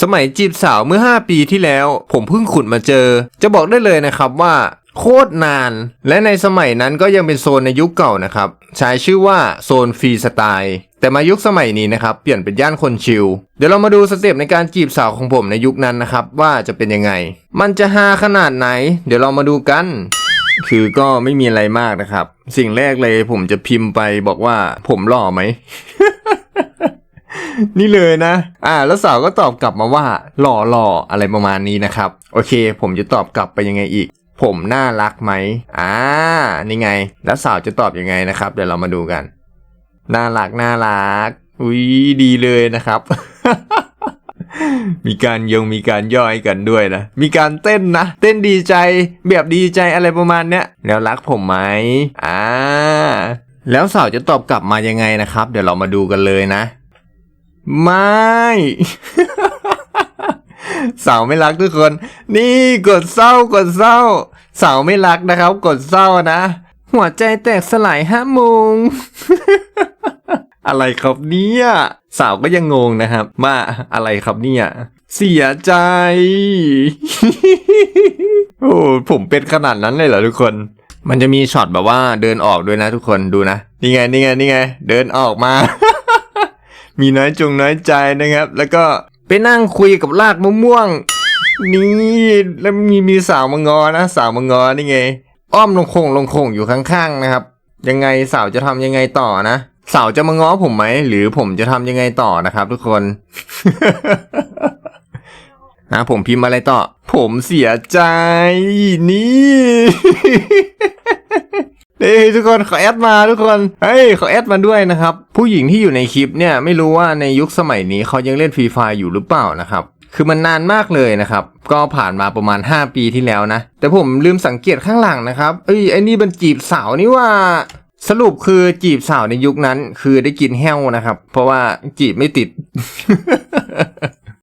สมัยจีบสาวเมื่อ 5 ปีที่แล้ว ผมเพิ่งขุดมาเจอ จะบอกได้เลยนะครับว่า โคตรนาน และในสมัยนั้นก็ยังเป็นโซนในยุคเก่านะครับ ใช้ชื่อว่าโซนฟรีสไตล์แต่มายุคสมัยนี้นะครับ เปลี่ยนเป็นย่านคนชิล เดี๋ยวเรามาดูสเต็ปในการจีบสาวของผมในยุคนั้นนะครับ ว่าจะเป็นยังไง มันจะฮาขนาดไหน เดี๋ยวเรามาดูกัน คือก็ไม่มีอะไรมากนะครับ สิ่งแรกเลยผมจะพิมพ์ไปบอกว่าผมหล่อไหม นี่เลยนะ อ่า แล้วสาวก็ตอบกลับมาว่า หล่อหล่ออะไรประมาณนี้นะครับ โอเค ผมจะตอบกลับไปยังไงอีก ผมน่ารักไหมอ่า นี่ไง แล้วสาวจะตอบยังไงนะครับ เดี๋ยวเรามาดูกัน น่ารักน่ารัก อุ้ยดีเลยนะครับ มีการยงมีการย่อยกันด้วยนะ มีการเต้นนะ เต้นดีใจ แบบดีใจอะไรประมาณเนี้ย แล้วรักผมไหมอ่า แล้วสาวจะตอบกลับมายังไงนะครับ เดี๋ยวเรามาดูกันเลยนะ ไม่ สาวไม่รักทุกคน นี่กดเศร้ากดเศร้า สาวไม่รักนะครับ กดเศร้านะ หัวใจแตกสลายห้าโมง อะไรครับเนี่ย สาวก็ยังงงนะครับว่าอะไรครับเนี่ย เสียใจ โอ้ผมเป็นขนาดนั้นเลยเหรอทุกคน มันจะมีช็อตแบบว่าเดินออกด้วยนะทุกคนดูนะ นี่ไงนี่ไงนี่ไง เดินออกมา มีน้อยจงน้อยใจนะครับ แล้วก็ไปนั่งคุยกับลากมะม่วง นี่แล้วมีมีสาวมางอนะ สาวมางอนี่ไง อ้อมลงคงลงคงอยู่ข้างๆนะครับ ยังไงสาวจะทำยังไงต่อนะสาวจะมาง้อผมไหมหรือผมจะทำยังไงต่อนะครับ ทุกคนนะผมพิมพ์อะไรต่อ ผมเสียใจนี่ เฮ้ยทุกคนขอแอดมาทุกคนเฮ้ยขอแอดมาด้วยนะครับ ผู้หญิงที่อยู่ในคลิปเนี่ยไม่รู้ว่าในยุคสมัยนี้เขายังเล่นฟรีไฟอยู่หรือเปล่านะครับคือมันนานมากเลยนะครับ ก็ผ่านมาประมาณ 5 ปีที่แล้วนะ แต่ผมลืมสังเกตข้างหลังนะครับ เอ้ยไอ้นี่มันจีบสาวนี่ว่า สรุปคือจีบสาวในยุคนั้น คือได้กินแห้วนะครับ เพราะว่าจีบไม่ติด